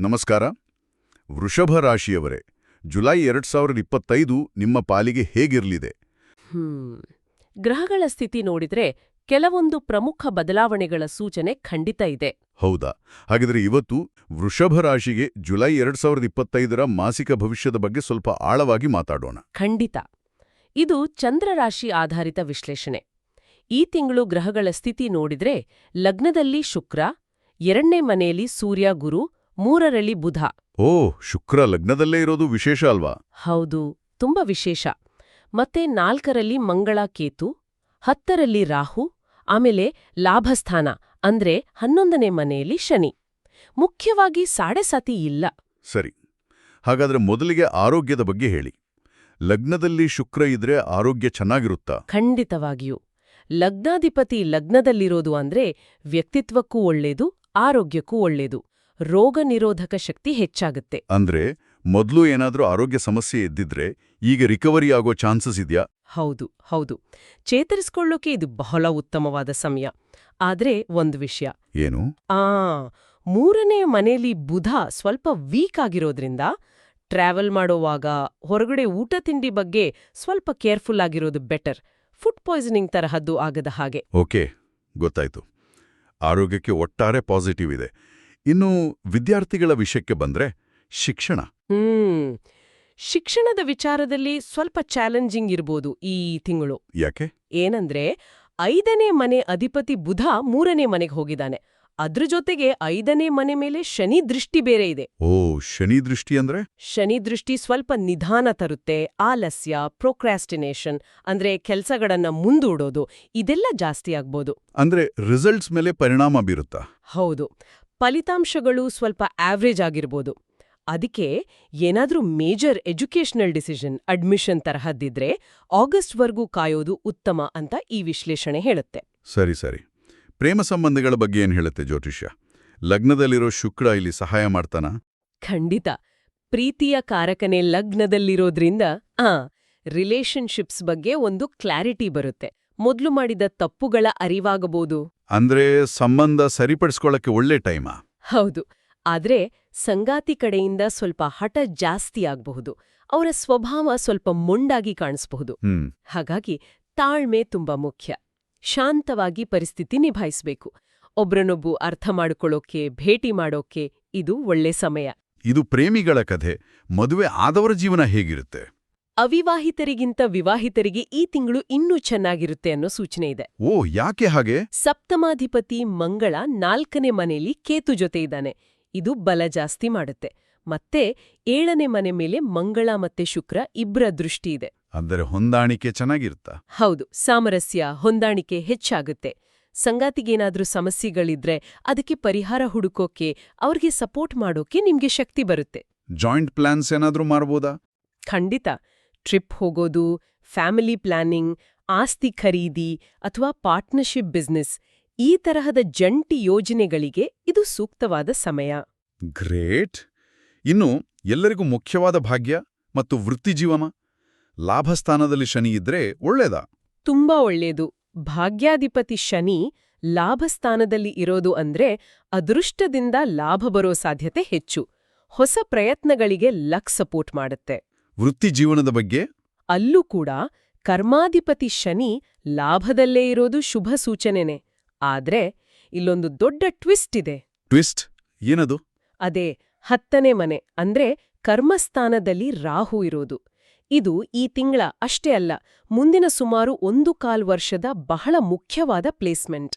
ನಮಸ್ಕಾರ. ವೃಷಭ ರಾಶಿಯವರೇ ಜುಲೈ ಎರಡ್ ಸಾವಿರದ ಇಪ್ಪತ್ತೈದು ನಿಮ್ಮ ಪಾಲಿಗೆ ಹೇಗಿರಲಿದೆ? ಗ್ರಹಗಳ ಸ್ಥಿತಿ ನೋಡಿದ್ರೆ ಕೆಲವೊಂದು ಪ್ರಮುಖ ಬದಲಾವಣೆಗಳ ಸೂಚನೆ ಖಂಡಿತ ಇದೆ. ಹೌದಾ? ಹಾಗಿದ್ರೆ ಇವತ್ತು ವೃಷಭ ರಾಶಿಗೆ ಜುಲೈ ಎರಡ್ ಸಾವಿರದ ಇಪ್ಪತ್ತೈದರ ಮಾಸಿಕ ಭವಿಷ್ಯದ ಬಗ್ಗೆ ಸ್ವಲ್ಪ ಆಳವಾಗಿ ಮಾತಾಡೋಣ. ಖಂಡಿತ. ಇದು ಚಂದ್ರರಾಶಿ ಆಧಾರಿತ ವಿಶ್ಲೇಷಣೆ. ಈ ತಿಂಗಳು ಗ್ರಹಗಳ ಸ್ಥಿತಿ ನೋಡಿದ್ರೆ ಲಗ್ನದಲ್ಲಿ ಶುಕ್ರ ಎರಡನೇ ಮನೆಯಲ್ಲಿ ಸೂರ್ಯ ಗುರು ಮೂರರಲ್ಲಿ ಬುಧ. ಓ ಶುಕ್ರ ಲಗ್ನದಲ್ಲೇ ಇರೋದು ವಿಶೇಷ ಅಲ್ವಾ? ಹೌದು ತುಂಬಾ ವಿಶೇಷ. ಮತ್ತೆ ನಾಲ್ಕರಲ್ಲಿ ಮಂಗಳ ಕೇತು ಹತ್ತರಲ್ಲಿ ರಾಹು ಆಮೇಲೆ ಲಾಭಸ್ಥಾನ ಅಂದ್ರೆ ಹನ್ನೊಂದನೇ ಮನೆಯಲ್ಲಿ ಶನಿ. ಮುಖ್ಯವಾಗಿ ಸಾಡೆಸಾತಿ ಇಲ್ಲ. ಸರಿ. ಹಾಗಾದ್ರೆ ಮೊದಲಿಗೆ ಆರೋಗ್ಯದ ಬಗ್ಗೆ ಹೇಳಿ. ಲಗ್ನದಲ್ಲಿ ಶುಕ್ರ ಇದ್ರೆ ಆರೋಗ್ಯ ಚೆನ್ನಾಗಿರುತ್ತಾ? ಖಂಡಿತವಾಗಿಯೂ. ಲಗ್ನಾಧಿಪತಿ ಲಗ್ನದಲ್ಲಿರೋದು ಅಂದ್ರೆ ವ್ಯಕ್ತಿತ್ವಕ್ಕೂ ಒಳ್ಳೇದು ಆರೋಗ್ಯಕ್ಕೂ ಒಳ್ಳೇದು. ರೋಗ ನಿರೋಧಕ ಶಕ್ತಿ ಹೆಚ್ಚಾಗುತ್ತೆ. ಅಂದ್ರೆ ಮೊದಲು ಏನಾದರೂ ಆರೋಗ್ಯ ಸಮಸ್ಯೆ ಇದ್ದಿದ್ರೆ ಈಗ ರಿಕವರಿ ಆಗೋ ಚಾನ್ಸಸ್ ಇದೆಯಾ? ಹೌದು ಹೌದು. ಚೇತರಿಸ್ಕೊಳ್ಳೋಕೆ ಇದು ಬಹಳ ಉತ್ತಮವಾದ ಸಮಯ. ಆದ್ರೆ ಒಂದು ವಿಷಯ. ಏನು? ಆ ಮೂರನೇ ಮನೆಯಲ್ಲಿ ಬುಧ ಸ್ವಲ್ಪ ವೀಕ್ ಆಗಿರೋದ್ರಿಂದ ಟ್ರಾವೆಲ್ ಮಾಡೋವಾಗ ಹೊರಗಡೆ ಊಟ ತಿಂಡಿ ಬಗ್ಗೆ ಸ್ವಲ್ಪ ಕೇರ್ಫುಲ್ ಆಗಿರೋದು ಬೆಟರ್ ಫುಡ್ ಪಾಯ್ಸನಿಂಗ್ ತರಹದ್ದು ಆಗದ ಹಾಗೆ. ಓಕೆ ಗೊತ್ತಾಯ್ತು. ಆರೋಗ್ಯಕ್ಕೆ ಒಟ್ಟಾರೆ ಪಾಸಿಟಿವ್ ಇದೆ. ಇನ್ನು ವಿದ್ಯಾರ್ಥಿಗಳ ವಿಷಯಕ್ಕೆ ಬಂದ್ರೆ ಶಿಕ್ಷಣ. ಹ್ಮ್. ಶಿಕ್ಷಣದ ವಿಚಾರದಲ್ಲಿ ಸ್ವಲ್ಪ ಚಾಲೆಂಜಿಂಗ್ ಇರ್ಬೋದು ಈ ತಿಂಗಳು. ಯಾಕೆ? ಏನಂದ್ರೆ ಐದನೇ ಮನೆ ಅಧಿಪತಿ ಬುಧ ಮೂರನೇ ಮನೆಗೆ ಹೋಗಿದ್ದಾನೆ. ಅದ್ರ ಜೊತೆಗೆ ಐದನೇ ಮನೆ ಮೇಲೆ ಶನಿ ದೃಷ್ಟಿ ಬೇರೆ ಇದೆ. ಓ ಶನಿ ದೃಷ್ಟಿ ಅಂದ್ರೆ? ಶನಿ ದೃಷ್ಟಿ ಸ್ವಲ್ಪ ನಿಧಾನ ತರುತ್ತೆ ಆಲಸ್ಯ ಪ್ರೊಕ್ರಾಸ್ಟಿನೇಷನ್ ಅಂದ್ರೆ ಕೆಲಸಗಳನ್ನ ಮುಂದೂಡೋದು ಇದೆಲ್ಲ ಜಾಸ್ತಿ ಆಗ್ಬೋದು. ಅಂದ್ರೆ ರಿಸಲ್ಟ್ಸ್ ಮೇಲೆ ಪರಿಣಾಮ ಬೀರುತ್ತಾ? ಹೌದು. ಫಲಿತಾಂಶಗಳು ಸ್ವಲ್ಪ ಆವ್ರೇಜ್ ಆಗಿರ್ಬೋದು. ಅದಕ್ಕೆ ಏನಾದರೂ ಮೇಜರ್ ಎಜುಕೇಷನಲ್ ಡಿಸಿಷನ್ ಅಡ್ಮಿಷನ್ ತರಹದ್ದಿದ್ರೆ ಆಗಸ್ಟ್ವರೆಗೂ ಕಾಯೋದು ಉತ್ತಮ ಅಂತ ಈ ವಿಶ್ಲೇಷಣೆ ಹೇಳುತ್ತೆ. ಸರಿ ಸರಿ. ಪ್ರೇಮ ಸಂಬಂಧಗಳ ಬಗ್ಗೆ ಏನು ಹೇಳುತ್ತೆ ಜ್ಯೋತಿಷ್ಯ? ಲಗ್ನದಲ್ಲಿರೋ ಶುಕ್ರ ಇಲ್ಲಿ ಸಹಾಯ ಮಾಡ್ತಾನ? ಖಂಡಿತ. ಪ್ರೀತಿಯ ಕಾರಕನೇ ಲಗ್ನದಲ್ಲಿರೋದ್ರಿಂದ ಆ ರಿಲೇಷನ್ಶಿಪ್ಸ್ ಬಗ್ಗೆ ಒಂದು ಕ್ಲಾರಿಟಿ ಬರುತ್ತೆ. ಮೊದ್ಲು ಮಾಡಿದ ತಪ್ಪುಗಳ ಅರಿವಾಗಬಹುದು ಅಂದ್ರೆ ಸಂಬಂಧ ಸರಿಪಡಿಸ್ಕೊಳ್ಳಕ್ಕೆ ಒಳ್ಳೆ ಟೈಮಾ? ಹೌದು. ಆದ್ರೆ ಸಂಗಾತಿ ಕಡೆಯಿಂದ ಸ್ವಲ್ಪ ಹಠ ಜಾಸ್ತಿ ಆಗ್ಬಹುದು. ಅವರ ಸ್ವಭಾವ ಸ್ವಲ್ಪ ಮೊಂಡಾಗಿ ಕಾಣಿಸಬಹುದು. ಹಾಗಾಗಿ ತಾಳ್ಮೆ ತುಂಬಾ ಮುಖ್ಯ. ಶಾಂತವಾಗಿ ಪರಿಸ್ಥಿತಿ ನಿಭಾಯಿಸಬೇಕು. ಒಬ್ರನೊಬ್ಬು ಅರ್ಥ ಮಾಡಿಕೊಳ್ಳೋಕೆ ಭೇಟಿ ಮಾಡೋಕೆ ಇದು ಒಳ್ಳೆ ಸಮಯ. ಇದು ಪ್ರೇಮಿಗಳ ಕಥೆ. ಮದುವೆ ಆದವರ ಜೀವನ ಹೇಗಿರುತ್ತೆ? ಅವಿವಾಹಿತರಿಗಿಂತ ವಿವಾಹಿತರಿಗೆ ಈ ತಿಂಗಳು ಇನ್ನೂ ಚೆನ್ನಾಗಿರುತ್ತೆ ಅನ್ನೋ ಸೂಚನೆ ಇದೆ. ಓ ಯಾಕೆ ಹಾಗೆ? ಸಪ್ತಮಾಧಿಪತಿ ಮಂಗಳ ನಾಲ್ಕನೇ ಮನೆಯಲ್ಲಿ ಕೇತು ಜೊತೆ ಇದ್ದಾನೆ. ಇದು ಬಲ ಜಾಸ್ತಿ ಮಾಡುತ್ತೆ. ಮತ್ತೆ ಏಳನೇ ಮನೆ ಮೇಲೆ ಮಂಗಳ ಮತ್ತೆ ಶುಕ್ರ ಇಬ್ಬರ ದೃಷ್ಟಿ ಇದೆ. ಅಂದರೆ ಹೊಂದಾಣಿಕೆ ಚೆನ್ನಾಗಿರುತ್ತಾ? ಹೌದು ಸಾಮರಸ್ಯ ಹೊಂದಾಣಿಕೆ ಹೆಚ್ಚಾಗುತ್ತೆ. ಸಂಗಾತಿಗೇನಾದ್ರೂ ಸಮಸ್ಯೆಗಳಿದ್ರೆ ಅದಕ್ಕೆ ಪರಿಹಾರ ಹುಡುಕೋಕೆ ಅವ್ರಿಗೆ ಸಪೋರ್ಟ್ ಮಾಡೋಕೆ ನಿಮ್ಗೆ ಶಕ್ತಿ ಬರುತ್ತೆ. ಜಾಯಿಂಟ್ ಪ್ಲಾನ್ಸ್ ಏನಾದ್ರೂ ಮಾಡ್ಬೋದಾ? ಖಂಡಿತ. ಟ್ರಿಪ್ ಹೋಗೋದು ಫ್ಯಾಮಿಲಿ ಪ್ಲಾನಿಂಗ್ ಆಸ್ತಿ ಖರೀದಿ ಅಥವಾ ಪಾರ್ಟ್ನರ್ಶಿಪ್ ಬಿಸ್ನೆಸ್ ಈ ತರಹದ ಜಂಟಿ ಯೋಜನೆಗಳಿಗೆ ಇದು ಸೂಕ್ತವಾದ ಸಮಯ. ಗ್ರೇಟ್! ಇನ್ನು ಎಲ್ಲರಿಗೂ ಮುಖ್ಯವಾದ ಭಾಗ್ಯ ಮತ್ತು ವೃತ್ತಿಜೀವನ ಲಾಭಸ್ಥಾನದಲ್ಲಿ ಶನಿ ಇದ್ರೆ ಒಳ್ಳೇದ? ತುಂಬಾ ಒಳ್ಳೆಯದು ಭಾಗ್ಯಾಧಿಪತಿ ಶನಿ ಲಾಭಸ್ಥಾನದಲ್ಲಿ ಇರೋದು ಅಂದ್ರೆ ಅದೃಷ್ಟದಿಂದ ಲಾಭ ಬರೋ ಸಾಧ್ಯತೆ ಹೆಚ್ಚು. ಹೊಸ ಪ್ರಯತ್ನಗಳಿಗೆ ಲಕ್ ಸಪೋರ್ಟ್ ಮಾಡುತ್ತೆ. ವೃತ್ತಿಜೀವನದ ಬಗ್ಗೆ? ಅಲ್ಲೂ ಕೂಡ ಕರ್ಮಾಧಿಪತಿ ಶನಿ ಲಾಭದಲ್ಲೇ ಇರೋದು ಶುಭ ಸೂಚನೆನೆ. ಆದ್ರೆ ಇಲ್ಲೊಂದು ದೊಡ್ಡ ಟ್ವಿಸ್ಟ್ ಇದೆ. ಟ್ವಿಸ್ಟ್? ಏನದು? ಅದೇ ಹತ್ತನೇ ಮನೆ ಅಂದ್ರೆ ಕರ್ಮಸ್ಥಾನದಲ್ಲಿ ರಾಹು ಇರೋದು. ಇದು ಈ ತಿಂಗಳ ಅಷ್ಟೇ ಅಲ್ಲ ಮುಂದಿನ ಸುಮಾರು ಒಂದು ಕಾಲ್ ವರ್ಷದ ಬಹಳ ಮುಖ್ಯವಾದ ಪ್ಲೇಸ್ಮೆಂಟ್.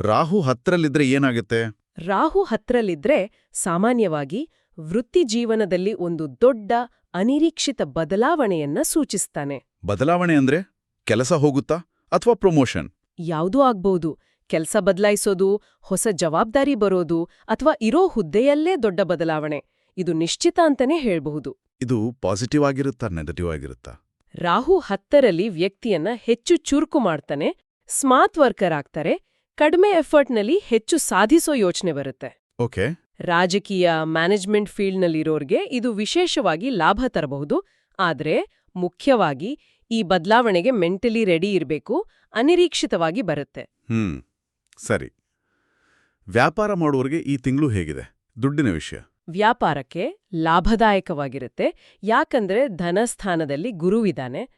ರಾಹು ಹತ್ರಲಿದ್ರೆ ಏನಾಗುತ್ತೆ? ರಾಹು ಹತ್ರಲಿದ್ರೆ ಸಾಮಾನ್ಯವಾಗಿ ವೃತ್ತಿಜೀವನದಲ್ಲಿ ಒಂದು ದೊಡ್ಡ ಅನಿರೀಕ್ಷಿತ ಬದಲಾವಣೆಯನ್ನ ಸೂಚಿಸ್ತಾನೆ. ಬದಲಾವಣೆ ಅಂದ್ರೆ ಕೆಲಸ ಹೋಗುತ್ತಾ ಅಥವಾ ಪ್ರಮೋಷನ್? ಯಾವುದೂ ಆಗ್ಬಹುದು ಕೆಲಸ ಬದಲಾಯಿಸೋದು ಹೊಸ ಜವಾಬ್ದಾರಿ ಬರೋದು ಅಥವಾ ಇರೋ ಹುದ್ದೆಯಲ್ಲೇ ದೊಡ್ಡ ಬದಲಾವಣೆ. ಇದು ನಿಶ್ಚಿತ ಅಂತಾನೆ ಹೇಳ್ಬಹುದು. ಇದು ಪಾಸಿಟಿವ್ ಆಗಿರುತ್ತಾ ನೆಗೆಟಿವ್ ಆಗಿರುತ್ತಾ? ರಾಹು ಹತ್ತರಲ್ಲಿ ವ್ಯಕ್ತಿಯನ್ನ ಹೆಚ್ಚು ಚುರುಕು ಮಾಡ್ತಾನೆ ಸ್ಮಾರ್ಟ್ ವರ್ಕರ್ ಆಗ್ತಾರೆ ಕಡಿಮೆ ಎಫರ್ಟ್ನಲ್ಲಿ ಹೆಚ್ಚು ಸಾಧಿಸೋ ಯೋಚನೆ ಬರುತ್ತೆ. ಓಕೆ. ರಾಜಕೀಯ ಮ್ಯಾನೇಜ್ಮೆಂಟ್ ಫೀಲ್ಡ್ನಲ್ಲಿರೋರ್ಗೆ ಇದು ವಿಶೇಷವಾಗಿ ಲಾಭ ತರಬಹುದು. ಆದರೆ ಮುಖ್ಯವಾಗಿ ಈ ಬದಲಾವಣೆಗೆ ಮೆಂಟಲಿ ರೆಡಿ ಇರಬೇಕು ಅನಿರೀಕ್ಷಿತವಾಗಿ ಬರುತ್ತೆ. ಹ್ಮ್ ಸರಿ. ವ್ಯಾಪಾರ ಮಾಡುವವರಿಗೆ ಈ ತಿಂಗಳು ಹೇಗಿದೆ? ದುಡ್ಡಿನ ವಿಷಯ. ವ್ಯಾಪಾರಕ್ಕೆ ಲಾಭದಾಯಕವಾಗಿರುತ್ತೆ. ಯಾಕಂದ್ರೆ ಧನಸ್ಥಾನದಲ್ಲಿ ಗುರುವಿದಾನೆ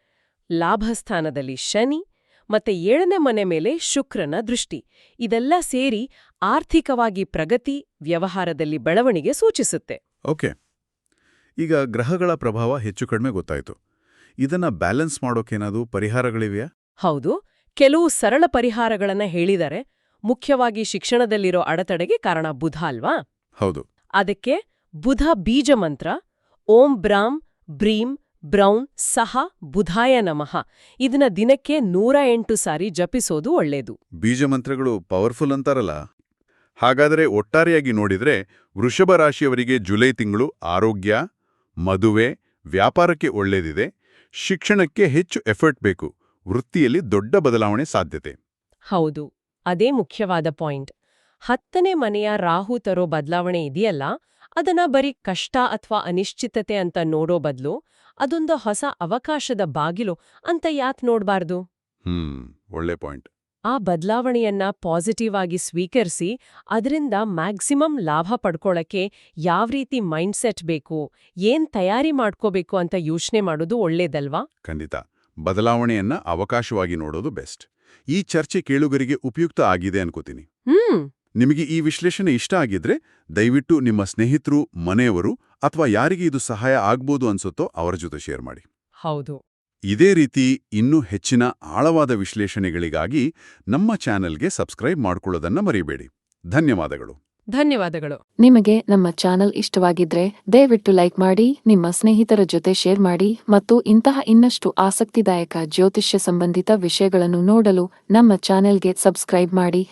ಲಾಭಸ್ಥಾನದಲ್ಲಿ ಶನಿ ಮತ್ತೆ ಏಳನೇ ಮನೆ ಮೇಲೆ ಶುಕ್ರನ ದೃಷ್ಟಿ. ಇದೆಲ್ಲ ಸೇರಿ ಆರ್ಥಿಕವಾಗಿ ಪ್ರಗತಿ ವ್ಯವಹಾರದಲ್ಲಿ ಬೆಳವಣಿಗೆ ಸೂಚಿಸುತ್ತೆ. ಓಕೆ. ಈಗ ಗ್ರಹಗಳ ಪ್ರಭಾವ ಹೆಚ್ಚು ಕಡಿಮೆ ಗೊತ್ತಾಯ್ತು. ಇದನ್ನ ಬ್ಯಾಲೆನ್ಸ್ ಮಾಡೋಕೇನಾದ್ರೂ ಪರಿಹಾರಗಳಿವೆಯಾ? ಹೌದು. ಕೆಲವು ಸರಳ ಪರಿಹಾರಗಳನ್ನ ಹೇಳಿದರೆ ಮುಖ್ಯವಾಗಿ ಶಿಕ್ಷಣದಲ್ಲಿರೋ ಅಡೆತಡೆಗೆ ಕಾರಣ ಬುಧ ಅಲ್ವಾ? ಹೌದು. ಅದಕ್ಕೆ ಬುಧ ಬೀಜ ಮಂತ್ರ ಓಂ ಬ್ರಾಂ ಬ್ರೀಂ ಬ್ರೌನ್ ಸಹ ಬುಧಾಯ ನಮಃ. ಇದನ್ನ ದಿನಕ್ಕೆ ನೂರ ಎಂಟು ಸಾರಿ ಜಪಿಸೋದು ಒಳ್ಳೇದು. ಬೀಜ ಮಂತ್ರಗಳು ಪವರ್ಫುಲ್ ಅಂತಾರಲ್ಲ? ಹಾಗಾದರೆ ಒಟ್ಟಾರೆಯಾಗಿ ನೋಡಿದ್ರೆ ವೃಷಭ ರಾಶಿಯವರಿಗೆ ಜುಲೈ ತಿಂಗಳು ಆರೋಗ್ಯ ಮದುವೆ ವ್ಯಾಪಾರಕ್ಕೆ ಒಳ್ಳೇದಿದೆ ಶಿಕ್ಷಣಕ್ಕೆ ಹೆಚ್ಚು ಎಫರ್ಟ್ ಬೇಕು ವೃತ್ತಿಯಲ್ಲಿ ದೊಡ್ಡ ಬದಲಾವಣೆ ಸಾಧ್ಯತೆ. ಹೌದು ಅದೇ ಮುಖ್ಯವಾದ ಪಾಯಿಂಟ್. ಹತ್ತನೇ ಮನೆಯ ರಾಹು ತರೋ ಬದಲಾವಣೆ ಇದೆಯಲ್ಲ? ಅದನ್ನ ಬರೀ ಕಷ್ಟ ಅಥವಾ ಅನಿಶ್ಚಿತತೆ ಅಂತ ನೋಡೋ ಬದಲು ಅದೊಂದು ಹೊಸ ಅವಕಾಶದ ಬಾಗಿಲು ಅಂತ ಯಾತ್ ನೋಡ್ಬಾರ್ದು? ಹ್ಮ್ ಒಳ್ಳೆ ಪಾಯಿಂಟ್. ಆ ಬದಲಾವಣೆಯನ್ನ ಪಾಸಿಟಿವ್ ಆಗಿ ಸ್ವೀಕರಿಸಿ ಅದರಿಂದ ಮ್ಯಾಕ್ಸಿಮಮ್ ಲಾಭ ಪಡ್ಕೊಳಕ್ಕೆ ಯಾವ ರೀತಿ ಮೈಂಡ್ಸೆಟ್ ಬೇಕು ಏನ್ ತಯಾರಿ ಮಾಡ್ಕೋಬೇಕು ಅಂತ ಯೋಚನೆ ಮಾಡೋದು ಒಳ್ಳೇದಲ್ವಾ? ಖಂಡಿತ. ಬದಲಾವಣೆಯನ್ನ ಅವಕಾಶವಾಗಿ ನೋಡೋದು ಬೆಸ್ಟ್. ಈ ಚರ್ಚೆ ಕೇಳುಗರಿಗೆ ಉಪಯುಕ್ತ ಆಗಿದೆ ಅನ್ಕೋತೀನಿ. ಹ್ಮ್. ನಿಮಗೆ ಈ ವಿಶ್ಲೇಷಣೆ ಇಷ್ಟ ಆಗಿದ್ರೆ ದಯವಿಟ್ಟು ನಿಮ್ಮ ಸ್ನೇಹಿತರು ಮನೆಯವರು ಅಥವಾ ಯಾರಿಗೆ ಇದು ಸಹಾಯ ಆಗ್ಬೋದು ಅನ್ಸುತ್ತೋ ಅವರ ಜೊತೆ ಶೇರ್ ಮಾಡಿ. ಹೌದು. ಇದೇ ರೀತಿ ಇನ್ನೂ ಹೆಚ್ಚಿನ ಆಳವಾದ ವಿಶ್ಲೇಷಣೆಗಳಿಗಾಗಿ ನಮ್ಮ ಚಾನೆಲ್ಗೆ ಸಬ್ಸ್ಕ್ರೈಬ್ ಮಾಡ್ಕೊಳ್ಳೋದನ್ನ ಮರಿಬೇಡಿ. ಧನ್ಯವಾದಗಳು. ಧನ್ಯವಾದಗಳು. ನಿಮಗೆ ನಮ್ಮ ಚಾನಲ್ ಇಷ್ಟವಾಗಿದ್ರೆ ದಯವಿಟ್ಟು ಲೈಕ್ ಮಾಡಿ ನಿಮ್ಮ ಸ್ನೇಹಿತರ ಜೊತೆ ಶೇರ್ ಮಾಡಿ ಮತ್ತು ಇಂತಹ ಇನ್ನಷ್ಟು ಆಸಕ್ತಿದಾಯಕ ಜ್ಯೋತಿಷ್ಯ ಸಂಬಂಧಿತ ವಿಷಯಗಳನ್ನು ನೋಡಲು ನಮ್ಮ ಚಾನೆಲ್ಗೆ ಸಬ್ಸ್ಕ್ರೈಬ್ ಮಾಡಿ.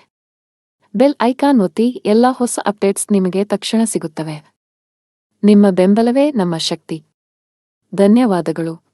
ಬೆಲ್ ಐಕಾನ್ ಒತ್ತಿ ಎಲ್ಲ ಹೊಸ ಅಪ್ಡೇಟ್ಸ್ ನಿಮಗೆ ತಕ್ಷಣ ಸಿಗುತ್ತವೆ. ನಿಮ್ಮ ಬೆಂಬಲವೇ ನಮ್ಮ ಶಕ್ತಿ. ಧನ್ಯವಾದಗಳು.